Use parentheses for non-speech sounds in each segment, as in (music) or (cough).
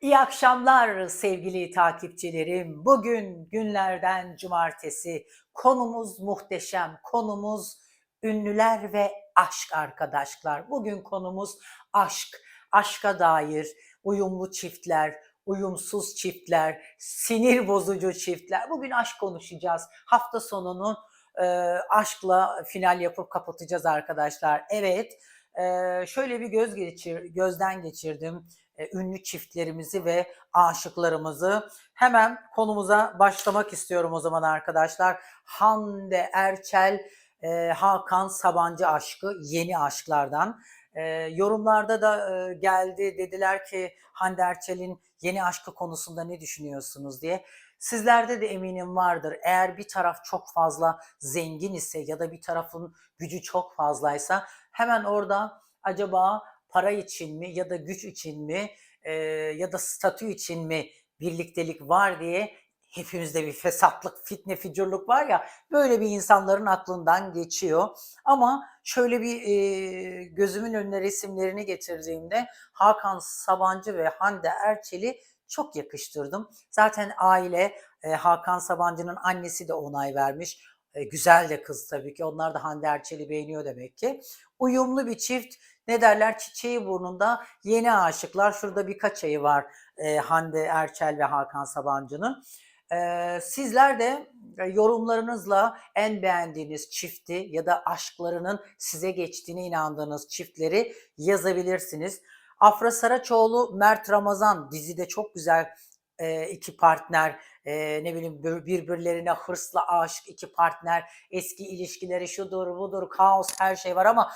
İyi akşamlar sevgili takipçilerim. Bugün günlerden cumartesi. Konumuz muhteşem. Konumuz ünlüler ve aşk arkadaşlar. Bugün konumuz aşk. Aşka dair uyumlu çiftler, uyumsuz çiftler, sinir bozucu çiftler. Bugün aşk konuşacağız. Hafta sonunu e, aşkla final yapıp kapatacağız arkadaşlar. Evet, e, şöyle bir göz geçir, gözden geçirdim e, ünlü çiftlerimizi ve aşıklarımızı. Hemen konumuza başlamak istiyorum o zaman arkadaşlar. Hande Erçel, e, Hakan Sabancı aşkı yeni aşklardan. E, yorumlarda da geldi dediler ki Hande Erçel'in yeni aşkı konusunda ne düşünüyorsunuz diye. Sizlerde de eminim vardır. Eğer bir taraf çok fazla zengin ise ya da bir tarafın gücü çok fazlaysa hemen orada acaba para için mi ya da güç için mi e, ya da statü için mi birliktelik var diye hepimizde bir fesatlık, fitne, ficurluk var ya böyle bir insanların aklından geçiyor. Ama şöyle bir e, gözümün önüne resimlerini getirdiğimde Hakan Sabancı ve Hande Erçel'i çok yakıştırdım. Zaten aile e, Hakan Sabancı'nın annesi de onay vermiş. E, güzel de kız tabii ki. Onlar da Hande Erçel'i beğeniyor demek ki. Uyumlu bir çift ne derler çiçeği burnunda yeni aşıklar. Şurada birkaç ayı var e, Hande Erçel ve Hakan Sabancı'nın. E, sizler de e, yorumlarınızla en beğendiğiniz çifti ya da aşklarının size geçtiğine inandığınız çiftleri yazabilirsiniz. Afra Saraçoğlu, Mert Ramazan dizide çok güzel e, iki partner, e, ne bileyim birbirlerine hırsla aşık iki partner, eski ilişkileri şudur budur, kaos her şey var ama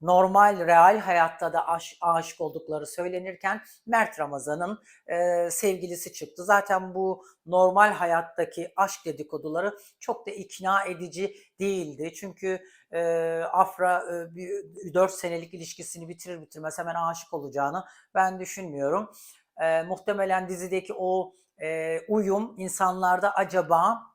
normal, real hayatta da aş, aşık oldukları söylenirken Mert Ramazan'ın e, sevgilisi çıktı. Zaten bu normal hayattaki aşk dedikoduları çok da ikna edici değildi. Çünkü e, Afra e, bir, 4 senelik ilişkisini bitirir bitirmez hemen aşık olacağını ben düşünmüyorum. E, muhtemelen dizideki o e, uyum insanlarda acaba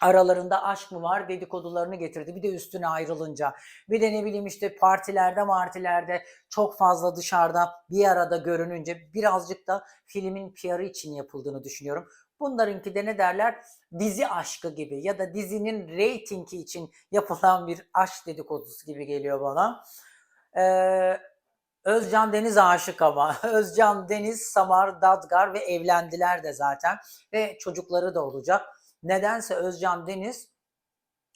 aralarında aşk mı var dedikodularını getirdi. Bir de üstüne ayrılınca. Bir de ne bileyim işte partilerde martilerde çok fazla dışarıda bir arada görününce birazcık da filmin PR'ı için yapıldığını düşünüyorum. Bunlarınki de ne derler? Dizi aşkı gibi ya da dizinin reytingi için yapılan bir aşk dedikodusu gibi geliyor bana. Ee, Özcan Deniz aşık ama. (laughs) Özcan Deniz, Samar Dadgar ve evlendiler de zaten. Ve çocukları da olacak Nedense Özcan Deniz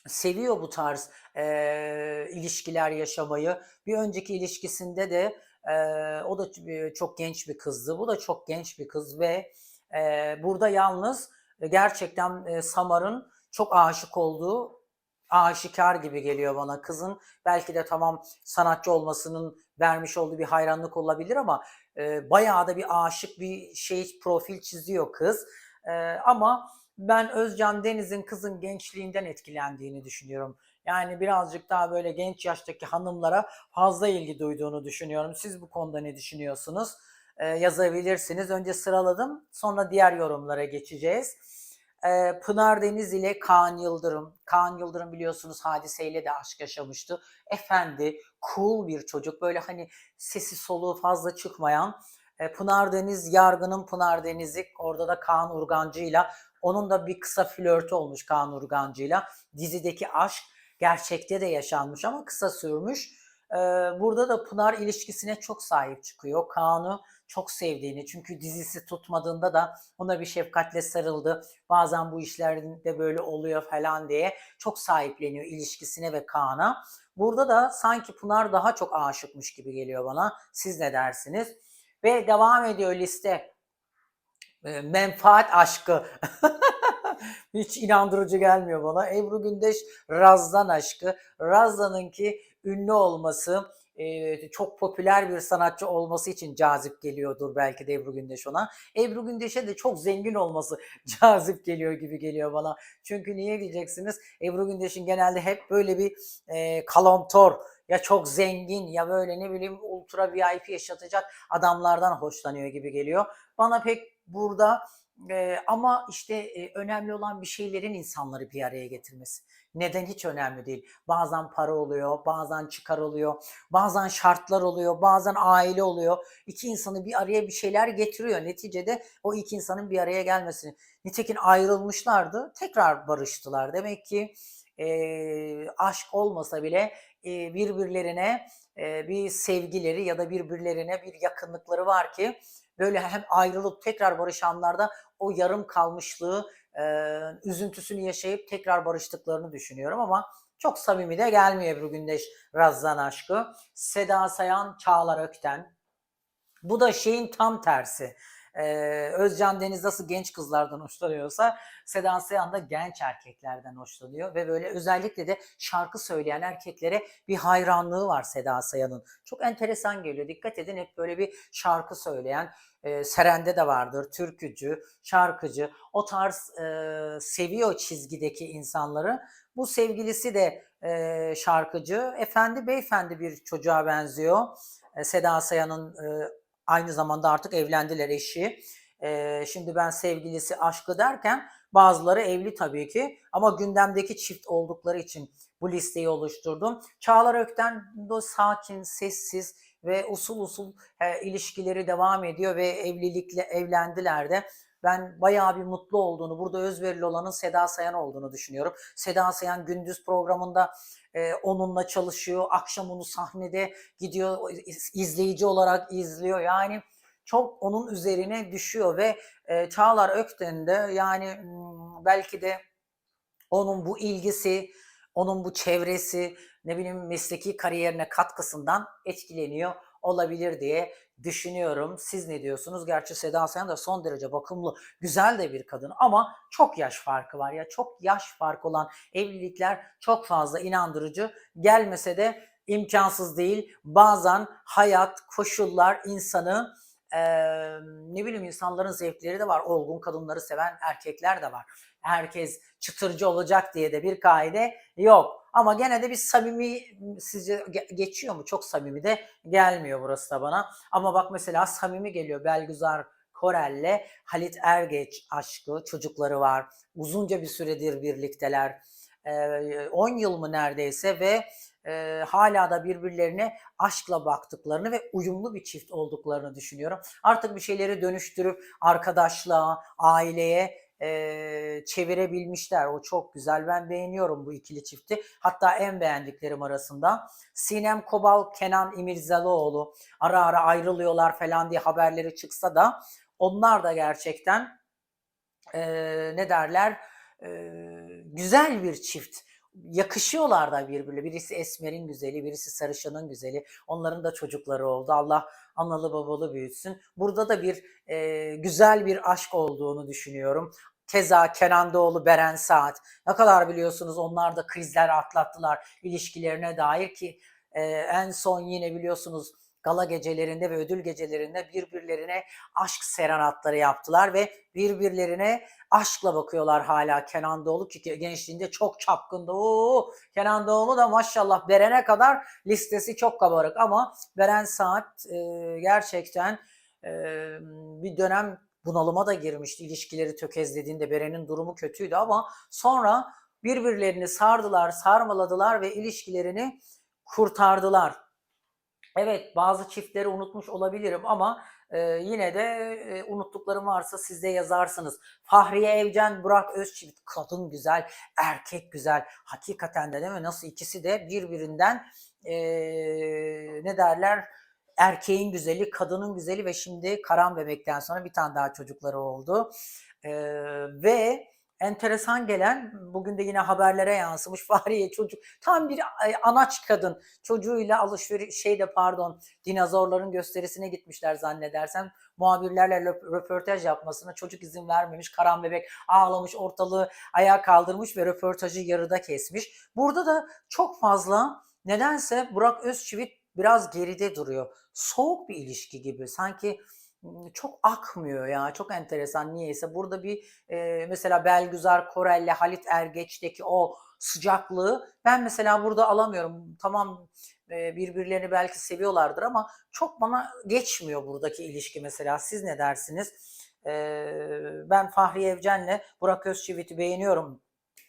seviyor bu tarz e, ilişkiler yaşamayı. Bir önceki ilişkisinde de e, o da çok genç bir kızdı. Bu da çok genç bir kız ve e, burada yalnız gerçekten e, Samar'ın çok aşık olduğu aşikar gibi geliyor bana. Kızın belki de tamam sanatçı olmasının vermiş olduğu bir hayranlık olabilir ama e, bayağı da bir aşık bir şey profil çiziyor kız. E, ama ben Özcan Deniz'in kızın gençliğinden etkilendiğini düşünüyorum. Yani birazcık daha böyle genç yaştaki hanımlara fazla ilgi duyduğunu düşünüyorum. Siz bu konuda ne düşünüyorsunuz? Ee, yazabilirsiniz. Önce sıraladım. Sonra diğer yorumlara geçeceğiz. Ee, Pınar Deniz ile Kaan Yıldırım. Kaan Yıldırım biliyorsunuz hadiseyle de aşk yaşamıştı. Efendi, cool bir çocuk. Böyle hani sesi soluğu fazla çıkmayan. Ee, Pınar Deniz, Yargı'nın Pınar Deniz'i. Orada da Kaan Urgancı'yla onun da bir kısa flörtü olmuş Kaan Urgancı'yla. Dizideki aşk gerçekte de yaşanmış ama kısa sürmüş. Ee, burada da Pınar ilişkisine çok sahip çıkıyor. Kaan'ı çok sevdiğini çünkü dizisi tutmadığında da ona bir şefkatle sarıldı. Bazen bu işlerde böyle oluyor falan diye çok sahipleniyor ilişkisine ve Kaan'a. Burada da sanki Pınar daha çok aşıkmış gibi geliyor bana. Siz ne dersiniz? Ve devam ediyor liste menfaat aşkı. (laughs) Hiç inandırıcı gelmiyor bana. Ebru Gündeş Razdan aşkı. Razdan'ınki ünlü olması, çok popüler bir sanatçı olması için cazip geliyordur belki de Ebru Gündeş ona. Ebru Gündeş'e de çok zengin olması (laughs) cazip geliyor gibi geliyor bana. Çünkü niye diyeceksiniz? Ebru Gündeş'in genelde hep böyle bir e, kalantor ya çok zengin ya böyle ne bileyim ultra VIP yaşatacak adamlardan hoşlanıyor gibi geliyor. Bana pek burada e, ama işte e, önemli olan bir şeylerin insanları bir araya getirmesi. Neden hiç önemli değil. Bazen para oluyor, bazen çıkar oluyor, bazen şartlar oluyor, bazen aile oluyor. İki insanı bir araya bir şeyler getiriyor. Neticede o iki insanın bir araya gelmesini. Nitekim ayrılmışlardı, tekrar barıştılar. Demek ki e, aşk olmasa bile e, birbirlerine e, bir sevgileri ya da birbirlerine bir yakınlıkları var ki böyle hem ayrılıp tekrar barışanlarda o yarım kalmışlığı, e, üzüntüsünü yaşayıp tekrar barıştıklarını düşünüyorum ama çok samimi de gelmiyor Ebru Gündeş Razzan aşkı. Seda Sayan, Çağlar Ökten. Bu da şeyin tam tersi. Ee, Özcan Deniz nasıl genç kızlardan hoşlanıyorsa Seda Sayan da genç erkeklerden hoşlanıyor ve böyle özellikle de şarkı söyleyen erkeklere bir hayranlığı var Seda Sayan'ın. Çok enteresan geliyor. Dikkat edin hep böyle bir şarkı söyleyen e, Seren'de de vardır. Türkücü, şarkıcı. O tarz e, seviyor çizgideki insanları. Bu sevgilisi de e, şarkıcı. Efendi beyefendi bir çocuğa benziyor. E, Seda Sayan'ın e, aynı zamanda artık evlendiler eşi. E, şimdi ben sevgilisi aşkı derken bazıları evli tabii ki ama gündemdeki çift oldukları için bu listeyi oluşturdum. Çağlar Ökten de sakin, sessiz ve usul usul e, ilişkileri devam ediyor ve evlilikle evlendiler de. Ben bayağı bir mutlu olduğunu, burada özverili olanın Seda Sayan olduğunu düşünüyorum. Seda Sayan gündüz programında e, onunla çalışıyor, akşam onu sahnede gidiyor, izleyici olarak izliyor. Yani çok onun üzerine düşüyor ve e, Çağlar Ökten de yani hmm, belki de onun bu ilgisi, onun bu çevresi, ne bileyim mesleki kariyerine katkısından etkileniyor olabilir diye düşünüyorum. Siz ne diyorsunuz? Gerçi Seda Sayan da son derece bakımlı, güzel de bir kadın ama çok yaş farkı var ya. Çok yaş farkı olan evlilikler çok fazla inandırıcı gelmese de imkansız değil. Bazen hayat, koşullar insanı eee, ne bileyim insanların zevkleri de var. Olgun kadınları seven erkekler de var. Herkes çıtırcı olacak diye de bir kaide yok. Ama gene de bir samimi sizce ge- geçiyor mu? Çok samimi de gelmiyor burası da bana. Ama bak mesela samimi geliyor Belgüzar Korel'le Halit Ergeç aşkı, çocukları var. Uzunca bir süredir birlikteler. Ee, 10 yıl mı neredeyse ve e, hala da birbirlerine aşkla baktıklarını ve uyumlu bir çift olduklarını düşünüyorum. Artık bir şeyleri dönüştürüp arkadaşlığa, aileye e, çevirebilmişler. O çok güzel. Ben beğeniyorum bu ikili çifti. Hatta en beğendiklerim arasında. Sinem Kobal, Kenan İmirzalıoğlu ara ara ayrılıyorlar falan diye haberleri çıksa da onlar da gerçekten e, ne derler e, güzel bir çift. Yakışıyorlar da birbirine. Birisi Esmer'in güzeli, birisi Sarışın'ın güzeli. Onların da çocukları oldu. Allah analı babalı büyütsün. Burada da bir e, güzel bir aşk olduğunu düşünüyorum. Keza Kenan Doğulu, Beren Saat. Ne kadar biliyorsunuz onlar da krizler atlattılar ilişkilerine dair ki e, en son yine biliyorsunuz gala gecelerinde ve ödül gecelerinde birbirlerine aşk serenatları yaptılar ve birbirlerine aşkla bakıyorlar hala Kenan Doğulu ki gençliğinde çok çapkındı. Oo, Kenan Doğulu da maşallah Beren'e kadar listesi çok kabarık ama Beren Saat e, gerçekten e, bir dönem bunalıma da girmişti ilişkileri tökezlediğinde Beren'in durumu kötüydü ama sonra birbirlerini sardılar, sarmaladılar ve ilişkilerini kurtardılar. Evet bazı çiftleri unutmuş olabilirim ama e, yine de e, unuttuklarım varsa siz de yazarsınız. Fahriye Evcen, Burak Özçivit kadın güzel, erkek güzel. Hakikaten de değil mi? Nasıl ikisi de birbirinden e, ne derler erkeğin güzeli, kadının güzeli ve şimdi Karan Bebek'ten sonra bir tane daha çocukları oldu. E, ve enteresan gelen bugün de yine haberlere yansımış (laughs) Fahriye çocuk tam bir e, anaç kadın çocuğuyla alışveriş şeyde pardon dinozorların gösterisine gitmişler zannedersem muhabirlerle röp- röportaj yapmasına çocuk izin vermemiş Karan bebek ağlamış ortalığı ayağa kaldırmış ve röportajı yarıda kesmiş. Burada da çok fazla nedense Burak Özçivit biraz geride duruyor. Soğuk bir ilişki gibi sanki çok akmıyor ya. Çok enteresan niyeyse. Burada bir e, mesela Belgüzar Korel'le Halit Ergeç'teki o sıcaklığı ben mesela burada alamıyorum. Tamam e, birbirlerini belki seviyorlardır ama çok bana geçmiyor buradaki ilişki mesela. Siz ne dersiniz? E, ben Fahriye Evcen'le Burak Özçivit'i beğeniyorum.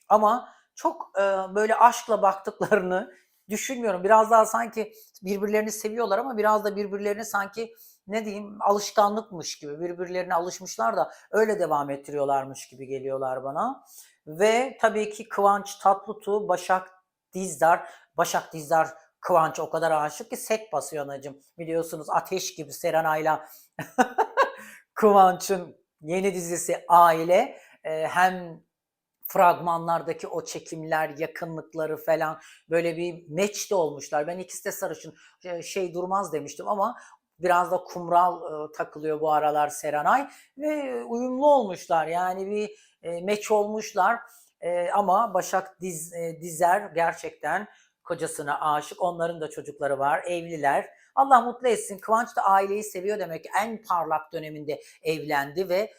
Ama çok e, böyle aşkla baktıklarını düşünmüyorum. Biraz daha sanki birbirlerini seviyorlar ama biraz da birbirlerini sanki ne diyeyim alışkanlıkmış gibi birbirlerine alışmışlar da öyle devam ettiriyorlarmış gibi geliyorlar bana. Ve tabii ki Kıvanç Tatlıtuğ, Başak Dizdar. Başak Dizdar Kıvanç o kadar aşık ki set basıyor anacığım. Biliyorsunuz ateş gibi Serenay'la (laughs) Kıvanç'ın yeni dizisi Aile. Hem fragmanlardaki o çekimler, yakınlıkları falan böyle bir match de olmuşlar. Ben ikisi de sarışın e, şey durmaz demiştim ama biraz da kumral e, takılıyor bu aralar Serenay ve uyumlu olmuşlar. Yani bir e, match olmuşlar. E, ama Başak Diz, e, Dizer gerçekten kocasına aşık. Onların da çocukları var, evliler. Allah mutlu etsin. Kıvanç da aileyi seviyor demek ki en parlak döneminde evlendi ve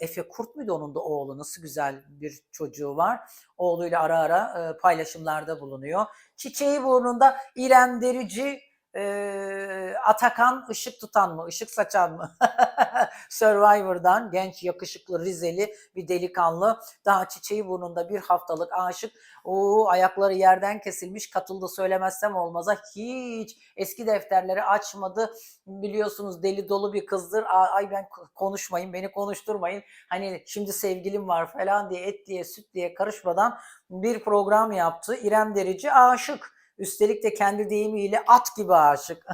Efe Kurt muydu onun da oğlu? Nasıl güzel bir çocuğu var. Oğluyla ara ara paylaşımlarda bulunuyor. Çiçeği burnunda İrem Derici, e, Atakan ışık tutan mı, ışık saçan mı? (laughs) Survivor'dan genç, yakışıklı, Rizeli bir delikanlı. Daha çiçeği burnunda bir haftalık aşık. O ayakları yerden kesilmiş. Katıldı söylemezsem olmaza hiç eski defterleri açmadı. Biliyorsunuz deli dolu bir kızdır. Ay ben konuşmayın, beni konuşturmayın. Hani şimdi sevgilim var falan diye et diye süt diye karışmadan bir program yaptı. İrem Derici aşık. Üstelik de kendi deyimiyle at gibi aşık.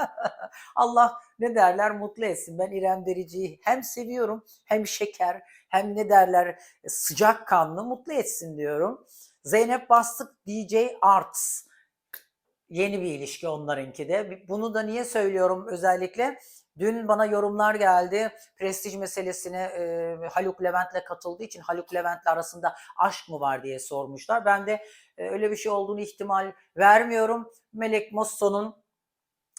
(laughs) Allah ne derler mutlu etsin. Ben İrem Derici'yi hem seviyorum hem şeker hem ne derler sıcak kanlı mutlu etsin diyorum. Zeynep Bastık DJ Arts. Yeni bir ilişki onlarınki de. Bunu da niye söylüyorum özellikle? Dün bana yorumlar geldi. Prestij meselesine e, Haluk Levent'le katıldığı için Haluk Levent'le arasında aşk mı var diye sormuşlar. Ben de e, öyle bir şey olduğunu ihtimal vermiyorum. Melek Mosso'nun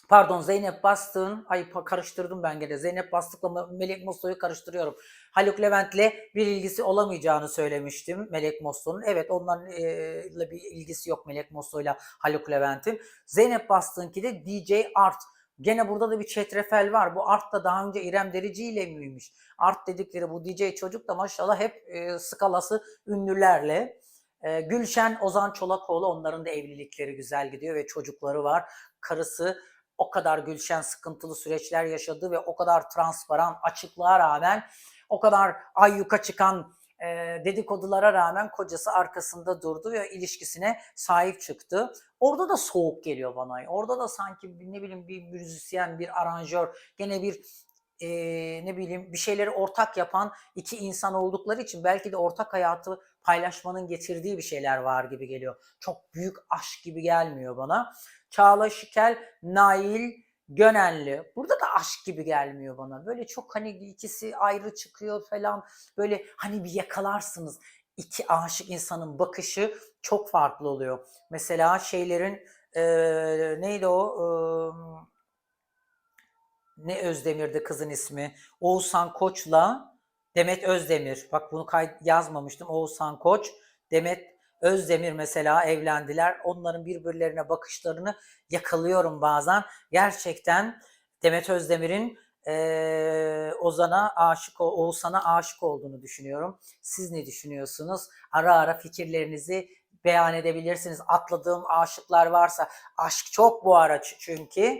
pardon Zeynep Bastık'ın ay karıştırdım ben gene. Zeynep Bastık'la Melek Mosso'yu karıştırıyorum. Haluk Levent'le bir ilgisi olamayacağını söylemiştim Melek Mosso'nun. Evet onların e, bir ilgisi yok Melek Mosso'yla Haluk Levent'in. Zeynep Bastık'ınki de DJ Art. Gene burada da bir çetrefel var. Bu Art da daha önce İrem Derici ile miymiş? Art dedikleri bu DJ çocuk da maşallah hep e, skalası ünlülerle. E, Gülşen Ozan Çolakoğlu onların da evlilikleri güzel gidiyor ve çocukları var. Karısı o kadar Gülşen sıkıntılı süreçler yaşadı ve o kadar transparan açıklığa rağmen o kadar ayyuka çıkan dedikodulara rağmen kocası arkasında durdu ve ilişkisine sahip çıktı. Orada da soğuk geliyor bana. Orada da sanki ne bileyim bir müzisyen, bir aranjör, gene bir e, ne bileyim bir şeyleri ortak yapan iki insan oldukları için belki de ortak hayatı paylaşmanın getirdiği bir şeyler var gibi geliyor. Çok büyük aşk gibi gelmiyor bana. Çağla Şikel, Nail, Gönenli. Burada da aşk gibi gelmiyor bana. Böyle çok hani ikisi ayrı çıkıyor falan. Böyle hani bir yakalarsınız. İki aşık insanın bakışı çok farklı oluyor. Mesela şeylerin e, neydi o? E, ne Özdemir'di kızın ismi? Oğuzhan Koç'la Demet Özdemir. Bak bunu kay- yazmamıştım. Oğuzhan Koç, Demet Özdemir mesela evlendiler. Onların birbirlerine bakışlarını yakalıyorum bazen. Gerçekten Demet Özdemir'in e, Ozan'a aşık, Oğuzhan'a aşık olduğunu düşünüyorum. Siz ne düşünüyorsunuz? Ara ara fikirlerinizi beyan edebilirsiniz. Atladığım aşıklar varsa aşk çok bu ara çünkü.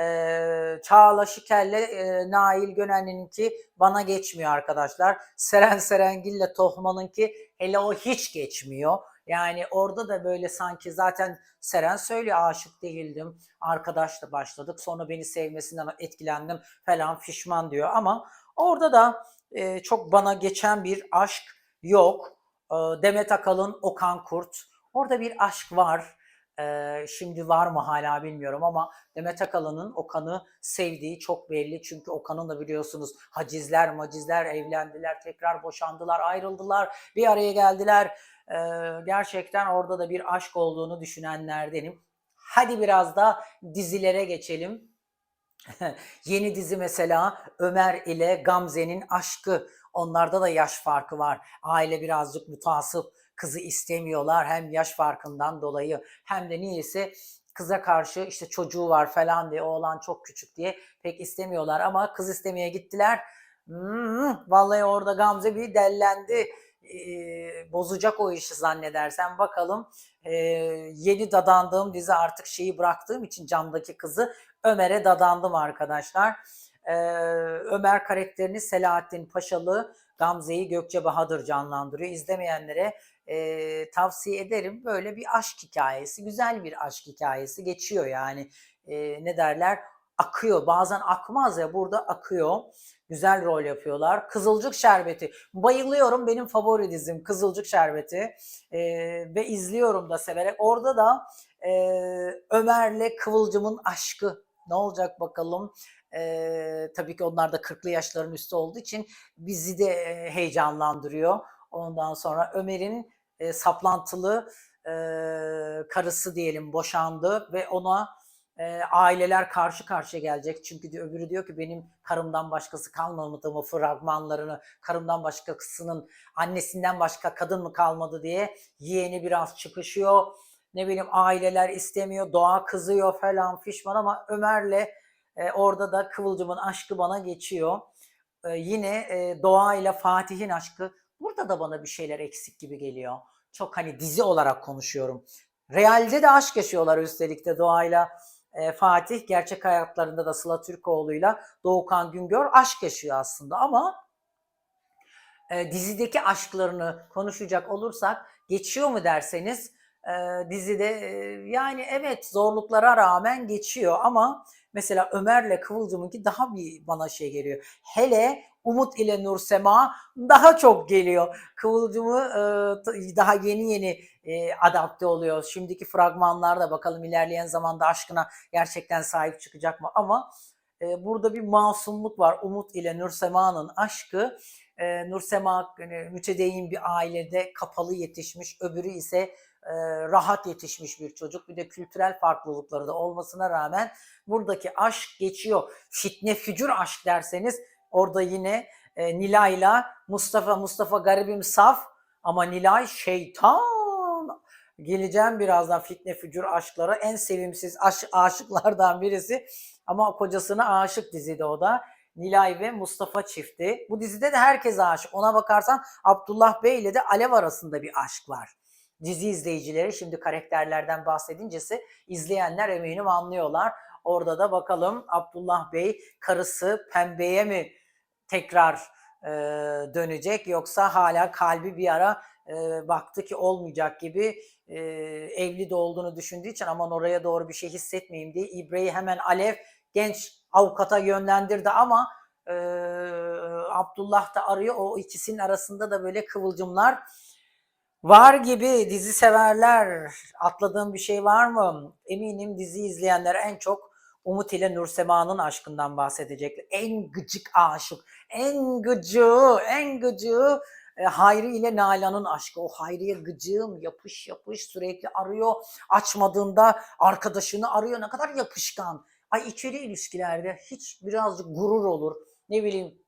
Ee, Çağla Şiker'le e, Nail Gönenli'ninki bana geçmiyor arkadaşlar. Seren Serengil'le Tohman'ınki hele o hiç geçmiyor. Yani orada da böyle sanki zaten Seren söylüyor aşık değildim. Arkadaşla başladık. Sonra beni sevmesinden etkilendim falan fişman diyor. Ama orada da e, çok bana geçen bir aşk yok. E, Demet Akalın, Okan Kurt. Orada bir aşk var. Ee, şimdi var mı hala bilmiyorum ama Demet Akalın'ın Okan'ı sevdiği çok belli. Çünkü Okan'ın da biliyorsunuz hacizler macizler evlendiler, tekrar boşandılar, ayrıldılar, bir araya geldiler. Ee, gerçekten orada da bir aşk olduğunu düşünenlerdenim. Hadi biraz da dizilere geçelim. (laughs) Yeni dizi mesela Ömer ile Gamze'nin aşkı. Onlarda da yaş farkı var. Aile birazcık mutasip kızı istemiyorlar. Hem yaş farkından dolayı hem de niyeyse kıza karşı işte çocuğu var falan diye oğlan çok küçük diye pek istemiyorlar ama kız istemeye gittiler. Hmm, vallahi orada Gamze bir dellendi. E, bozacak o işi zannedersen bakalım e, yeni dadandığım dizi artık şeyi bıraktığım için camdaki kızı Ömer'e dadandım arkadaşlar. E, Ömer karakterini Selahattin Paşalı Gamze'yi Gökçe Bahadır canlandırıyor. İzlemeyenlere e, tavsiye ederim. Böyle bir aşk hikayesi, güzel bir aşk hikayesi geçiyor yani. E, ne derler? Akıyor. Bazen akmaz ya burada akıyor. Güzel rol yapıyorlar. Kızılcık Şerbeti. Bayılıyorum. Benim favori dizim Kızılcık Şerbeti. E, ve izliyorum da severek. Orada da e, Ömer'le Kıvılcım'ın aşkı. Ne olacak bakalım. E, tabii ki onlar da 40'lı yaşların üstü olduğu için bizi de e, heyecanlandırıyor. Ondan sonra Ömer'in e, saplantılı e, karısı diyelim boşandı ve ona e, aileler karşı karşıya gelecek. Çünkü diyor, öbürü diyor ki benim karımdan başkası kalmadı mı fragmanlarını, karımdan başkasının annesinden başka kadın mı kalmadı diye yeğeni biraz çıkışıyor. Ne bileyim aileler istemiyor, doğa kızıyor falan fişman ama Ömer'le e, orada da Kıvılcım'ın aşkı bana geçiyor. E, yine e, Doğa ile Fatih'in aşkı burada da bana bir şeyler eksik gibi geliyor. Çok hani dizi olarak konuşuyorum. Realde de aşk yaşıyorlar üstelik de Doğa'yla e, Fatih. Gerçek hayatlarında da Sıla Türkoğlu'yla Doğukan Güngör aşk yaşıyor aslında ama e, dizideki aşklarını konuşacak olursak geçiyor mu derseniz e, dizide e, yani evet zorluklara rağmen geçiyor ama mesela Ömer'le Kıvılcım'ınki daha bir bana şey geliyor. Hele Umut ile Nursema daha çok geliyor. Kıvılcım'ı e, daha yeni yeni e, adapte oluyor. Şimdiki fragmanlarda bakalım ilerleyen zamanda aşkına gerçekten sahip çıkacak mı? Ama e, burada bir masumluk var. Umut ile Nursema'nın aşkı. E, Nursema e, mütedeyyin bir ailede kapalı yetişmiş. Öbürü ise e, rahat yetişmiş bir çocuk. Bir de kültürel farklılıkları da olmasına rağmen buradaki aşk geçiyor. Fitne fücur aşk derseniz orada yine e, Nilay'la Mustafa Mustafa garibim saf ama Nilay şeytan. Geleceğim birazdan fitne fücur aşklara. En sevimsiz aş- aşıklardan birisi ama kocasına aşık dizide o da. Nilay ve Mustafa çifti. Bu dizide de herkes aşık. Ona bakarsan Abdullah Bey ile de Alev arasında bir aşk var dizi izleyicileri şimdi karakterlerden bahsedincesi izleyenler eminim anlıyorlar. Orada da bakalım Abdullah Bey karısı Pembe'ye mi tekrar e, dönecek yoksa hala kalbi bir ara e, baktı ki olmayacak gibi e, evli de olduğunu düşündüğü için aman oraya doğru bir şey hissetmeyeyim diye İbre'yi hemen Alev genç avukata yönlendirdi ama e, Abdullah da arıyor o ikisinin arasında da böyle kıvılcımlar Var gibi dizi severler. Atladığım bir şey var mı? Eminim dizi izleyenler en çok Umut ile Nursema'nın aşkından bahsedecekler. En gıcık aşık, en gıcığı, en gıcığı e, Hayri ile Nalan'ın aşkı. O Hayri'ye gıcığım yapış yapış sürekli arıyor. Açmadığında arkadaşını arıyor. Ne kadar yapışkan. Ay içeri ilişkilerde hiç birazcık gurur olur. Ne bileyim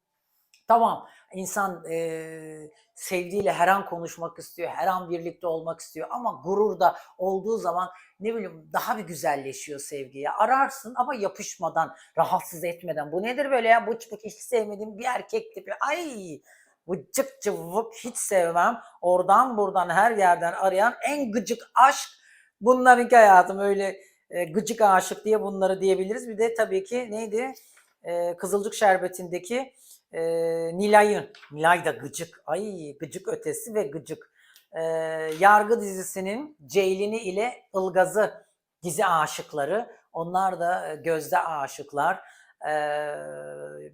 Tamam insan e, sevdiğiyle her an konuşmak istiyor, her an birlikte olmak istiyor ama gurur da olduğu zaman ne bileyim daha bir güzelleşiyor sevgiye. Ararsın ama yapışmadan, rahatsız etmeden. Bu nedir böyle ya? Bu çıkık hiç sevmediğim bir erkek tipi. Ay bu cık cıvık hiç sevmem. Oradan buradan her yerden arayan en gıcık aşk bunlarınki hayatım öyle e, gıcık aşık diye bunları diyebiliriz. Bir de tabii ki neydi? E, Kızılcık Şerbeti'ndeki e, Nilay'ın, Nilay da gıcık, ay gıcık ötesi ve gıcık. E, Yargı dizisinin Ceylin'i ile Ilgaz'ı dizi aşıkları. Onlar da gözde aşıklar. E,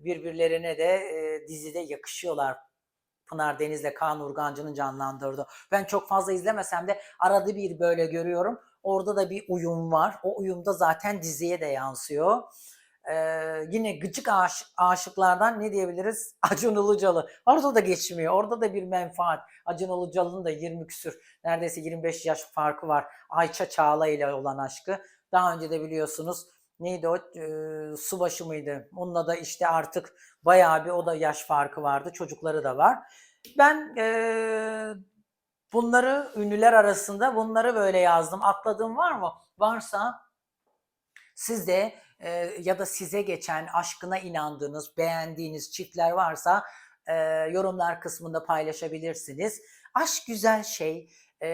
birbirlerine de e, dizide yakışıyorlar. Pınar Deniz'le Kaan Urgancı'nın canlandırdı. Ben çok fazla izlemesem de arada bir böyle görüyorum. Orada da bir uyum var. O uyum da zaten diziye de yansıyor. Ee, yine gıcık aşık, aşıklardan ne diyebiliriz? (laughs) Acun Ilıcalı. Orada da geçmiyor. Orada da bir menfaat. Acun Ilıcalı'nın da 20 küsür, neredeyse 25 yaş farkı var. Ayça Çağla ile olan aşkı. Daha önce de biliyorsunuz neydi o? E, subaşı mıydı? Onunla da işte artık bayağı bir o da yaş farkı vardı. Çocukları da var. Ben e, bunları ünlüler arasında bunları böyle yazdım. Atladığım var mı? Varsa siz de e, ya da size geçen aşkına inandığınız, beğendiğiniz çiftler varsa e, yorumlar kısmında paylaşabilirsiniz. Aşk güzel şey, e,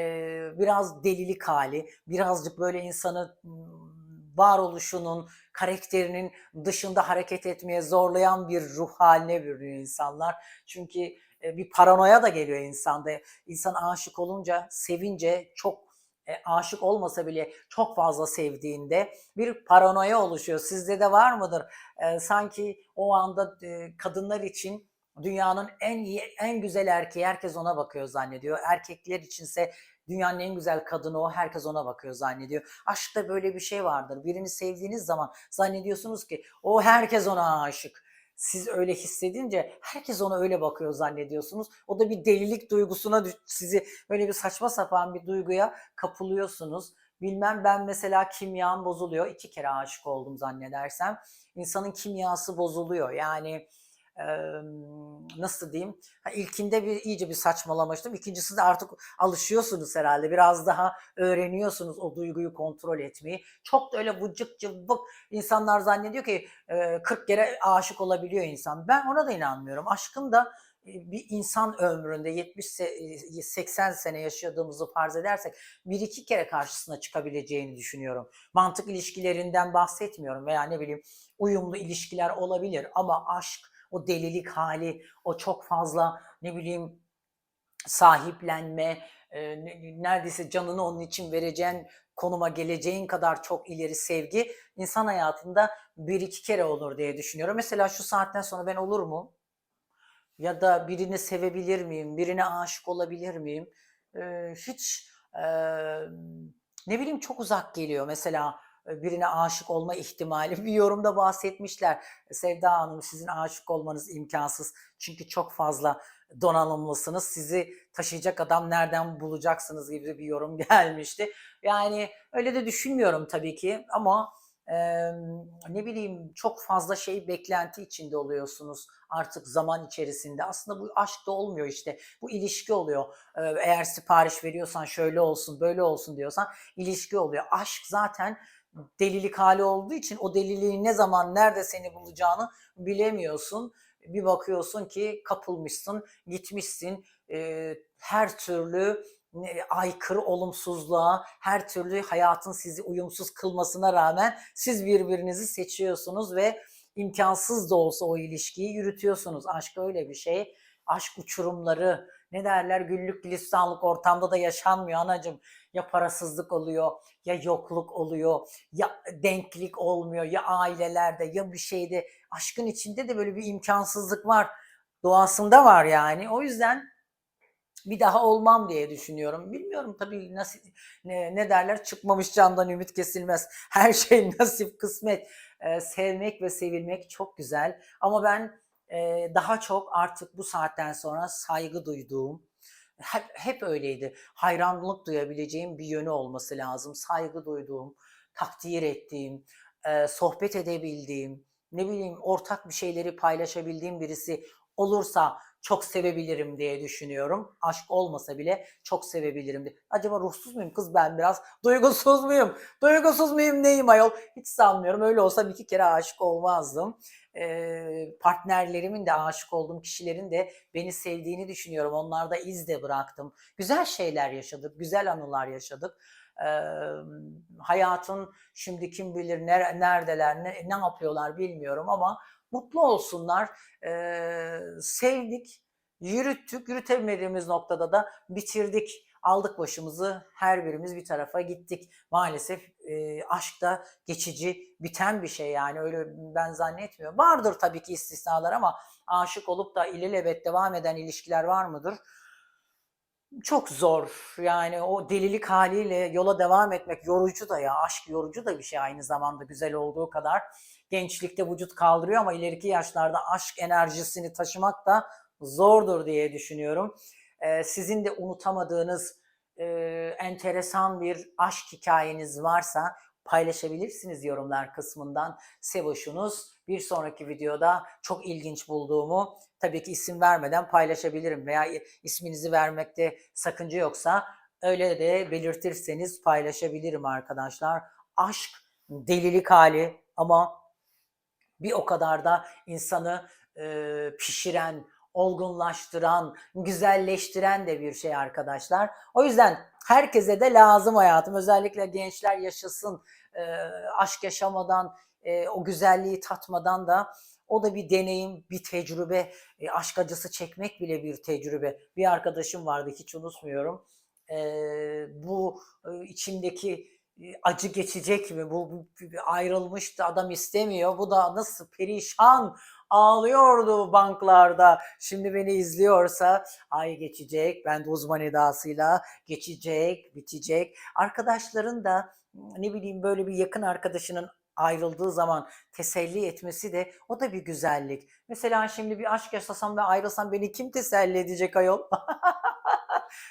biraz delilik hali, birazcık böyle insanı varoluşunun, karakterinin dışında hareket etmeye zorlayan bir ruh haline bürünüyor insanlar. Çünkü e, bir paranoya da geliyor insanda. İnsan aşık olunca, sevince çok e, aşık olmasa bile çok fazla sevdiğinde bir paranoya oluşuyor. Sizde de var mıdır? E, sanki o anda e, kadınlar için dünyanın en iyi, en güzel erkeği herkes ona bakıyor zannediyor. Erkekler içinse dünyanın en güzel kadını o herkes ona bakıyor zannediyor. Aşkta böyle bir şey vardır. Birini sevdiğiniz zaman zannediyorsunuz ki o herkes ona aşık. Siz öyle hissedince herkes ona öyle bakıyor zannediyorsunuz. O da bir delilik duygusuna sizi böyle bir saçma sapan bir duyguya kapılıyorsunuz. Bilmem ben mesela kimyam bozuluyor. İki kere aşık oldum zannedersem. İnsanın kimyası bozuluyor. Yani eee, nasıl diyeyim? Ha, ilkinde bir iyice bir saçmalamıştım. İkincisi de artık alışıyorsunuz herhalde. Biraz daha öğreniyorsunuz o duyguyu kontrol etmeyi. Çok da öyle vıcık cıvık insanlar zannediyor ki e, 40 kere aşık olabiliyor insan. Ben ona da inanmıyorum. Aşkın da e, bir insan ömründe 70-80 sene yaşadığımızı farz edersek bir iki kere karşısına çıkabileceğini düşünüyorum. Mantık ilişkilerinden bahsetmiyorum veya ne bileyim uyumlu ilişkiler olabilir ama aşk, o delilik hali, o çok fazla ne bileyim sahiplenme, e, ne- neredeyse canını onun için vereceğin konuma geleceğin kadar çok ileri sevgi insan hayatında bir iki kere olur diye düşünüyorum. Mesela şu saatten sonra ben olur mu? Ya da birini sevebilir miyim? Birine aşık olabilir miyim? Eee, hiç eee, ne bileyim çok uzak geliyor. Mesela e, birine aşık olma ihtimali. (laughs) Bir yorumda bahsetmişler. Sevda Hanım sizin aşık olmanız imkansız. Çünkü çok fazla donanımlısınız. Sizi taşıyacak adam nereden bulacaksınız gibi bir yorum (laughs) gelmişti. Yani öyle de düşünmüyorum tabii ki ama eee, ne bileyim çok fazla şey beklenti içinde oluyorsunuz artık zaman içerisinde. Aslında bu aşk da olmuyor işte. Bu ilişki oluyor. Ee, Eğer sipariş veriyorsan şöyle olsun, böyle olsun diyorsan ilişki oluyor. Aşk zaten delilik hali olduğu için o deliliğin ne zaman, nerede seni bulacağını bilemiyorsun. Bir bakıyorsun ki kapılmışsın, gitmişsin. Ee, her türlü aykırı olumsuzluğa, her türlü hayatın sizi uyumsuz kılmasına rağmen siz birbirinizi seçiyorsunuz ve imkansız da olsa o ilişkiyi yürütüyorsunuz. Aşk öyle bir şey. Aşk uçurumları ne derler güllük gülistanlık ortamda da yaşanmıyor anacığım. Ya parasızlık oluyor, ya yokluk oluyor, ya denklik olmuyor, ya ailelerde, ya bir şeyde. Aşkın içinde de böyle bir imkansızlık var. Doğasında var yani. O yüzden bir daha olmam diye düşünüyorum. Bilmiyorum tabii nasıl ne, ne derler çıkmamış candan ümit kesilmez. Her şey (laughs) nasip kısmet. Ee, sevmek ve sevilmek çok güzel. Ama ben daha çok artık bu saatten sonra saygı duyduğum, hep, hep öyleydi. Hayranlık duyabileceğim bir yönü olması lazım. Saygı duyduğum, takdir ettiğim, sohbet edebildiğim, ne bileyim ortak bir şeyleri paylaşabildiğim birisi olursa çok sevebilirim diye düşünüyorum. Aşk olmasa bile çok sevebilirim diye. Acaba ruhsuz muyum kız ben biraz? (laughs) Duygusuz muyum? Duygusuz muyum neyim ayol? Hiç sanmıyorum. Öyle olsam iki kere aşık olmazdım. Ee, partnerlerimin de aşık olduğum kişilerin de beni sevdiğini düşünüyorum. Onlarda iz de bıraktım. Güzel şeyler yaşadık, güzel anılar yaşadık. Ee, hayatın şimdi kim bilir ner- neredeler, ne, ne yapıyorlar bilmiyorum ama mutlu olsunlar. Ee, sevdik, yürüttük, yürütemediğimiz noktada da bitirdik. Aldık başımızı, her birimiz bir tarafa gittik. Maalesef e, aşk da geçici, biten bir şey yani öyle ben zannetmiyorum. Vardır tabii ki istisnalar ama aşık olup da ilelebet devam eden ilişkiler var mıdır? Çok zor. Yani o delilik haliyle yola devam etmek yorucu da ya. Aşk yorucu da bir şey aynı zamanda güzel olduğu kadar. Gençlikte vücut kaldırıyor ama ileriki yaşlarda aşk enerjisini taşımak da zordur diye düşünüyorum. Ee, sizin de unutamadığınız e, enteresan bir aşk hikayeniz varsa paylaşabilirsiniz yorumlar kısmından. Sevoşunuz bir sonraki videoda çok ilginç bulduğumu tabii ki isim vermeden paylaşabilirim veya isminizi vermekte sakınca yoksa öyle de belirtirseniz paylaşabilirim arkadaşlar. Aşk delilik hali ama bir o kadar da insanı e, pişiren, olgunlaştıran, güzelleştiren de bir şey arkadaşlar. O yüzden herkese de lazım hayatım. Özellikle gençler yaşasın e, aşk yaşamadan, e, o güzelliği tatmadan da o da bir deneyim, bir tecrübe. E, aşk acısı çekmek bile bir tecrübe. Bir arkadaşım vardı hiç unutmuyorum. E, bu e, içimdeki acı geçecek mi? Bu, ayrılmıştı, adam istemiyor. Bu da nasıl perişan ağlıyordu banklarda. Şimdi beni izliyorsa ay geçecek. Ben de uzman edasıyla geçecek, bitecek. Arkadaşların da ne bileyim böyle bir yakın arkadaşının ayrıldığı zaman teselli etmesi de o da bir güzellik. Mesela şimdi bir aşk yaşasam ve ayrılsam beni kim teselli edecek ayol? (laughs)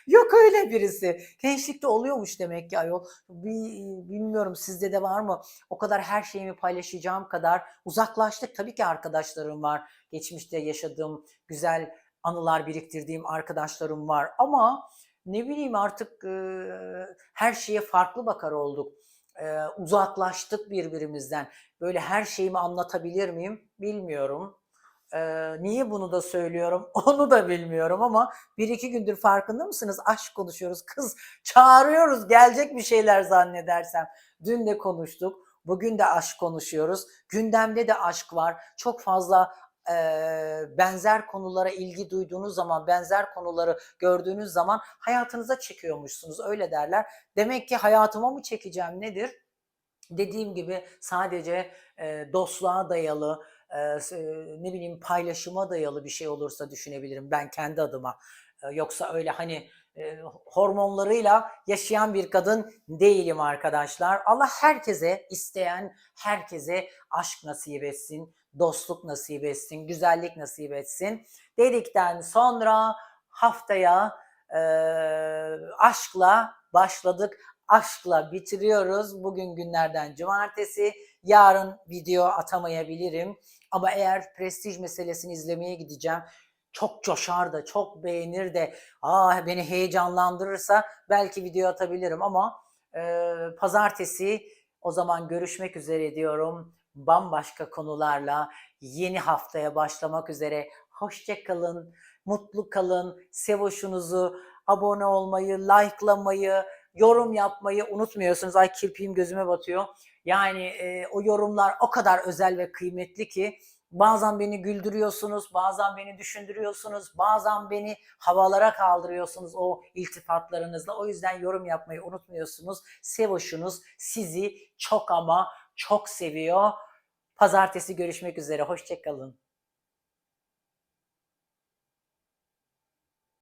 Yok öyle birisi. Gençlikte oluyormuş demek ki ayol. Bi- Bilmiyorum sizde de var mı? O kadar her şeyimi paylaşacağım kadar uzaklaştık. Tabii ki arkadaşlarım var. Geçmişte yaşadığım güzel anılar biriktirdiğim arkadaşlarım var. Ama ne bileyim artık e, her şeye farklı bakar olduk. E, uzaklaştık birbirimizden. Böyle her şeyimi anlatabilir miyim? Bilmiyorum. E, niye bunu da söylüyorum? (laughs) Onu da bilmiyorum ama bir iki gündür farkında mısınız? Aşk konuşuyoruz. Kız çağırıyoruz. Gelecek bir şeyler zannedersem. Dün de konuştuk. Bugün de aşk konuşuyoruz. Gündemde de aşk var. Çok fazla eee, benzer konulara ilgi duyduğunuz zaman, benzer konuları gördüğünüz zaman hayatınıza çekiyormuşsunuz. Öyle derler. Demek ki hayatıma mı çekeceğim nedir? Dediğim gibi sadece eee, dostluğa dayalı, ne bileyim paylaşıma dayalı bir şey olursa düşünebilirim ben kendi adıma. Yoksa öyle hani hormonlarıyla yaşayan bir kadın değilim arkadaşlar. Allah herkese isteyen herkese aşk nasip etsin, dostluk nasip etsin, güzellik nasip etsin. Dedikten sonra haftaya eee, aşkla başladık. Aşkla bitiriyoruz. Bugün günlerden cumartesi. Yarın video atamayabilirim. Ama eğer prestij meselesini izlemeye gideceğim. Çok coşar da, çok beğenir de, aa beni heyecanlandırırsa belki video atabilirim ama e, pazartesi o zaman görüşmek üzere diyorum. Bambaşka konularla yeni haftaya başlamak üzere. Hoşça kalın, mutlu kalın, sevoşunuzu, abone olmayı, likelamayı, yorum yapmayı unutmuyorsunuz. Ay kirpiğim gözüme batıyor. Yani e, o yorumlar o kadar özel ve kıymetli ki bazen beni güldürüyorsunuz, bazen beni düşündürüyorsunuz, bazen beni havalara kaldırıyorsunuz o iltifatlarınızla. O yüzden yorum yapmayı unutmuyorsunuz. Sevoşunuz sizi çok ama çok seviyor. Pazartesi görüşmek üzere. Hoşçakalın.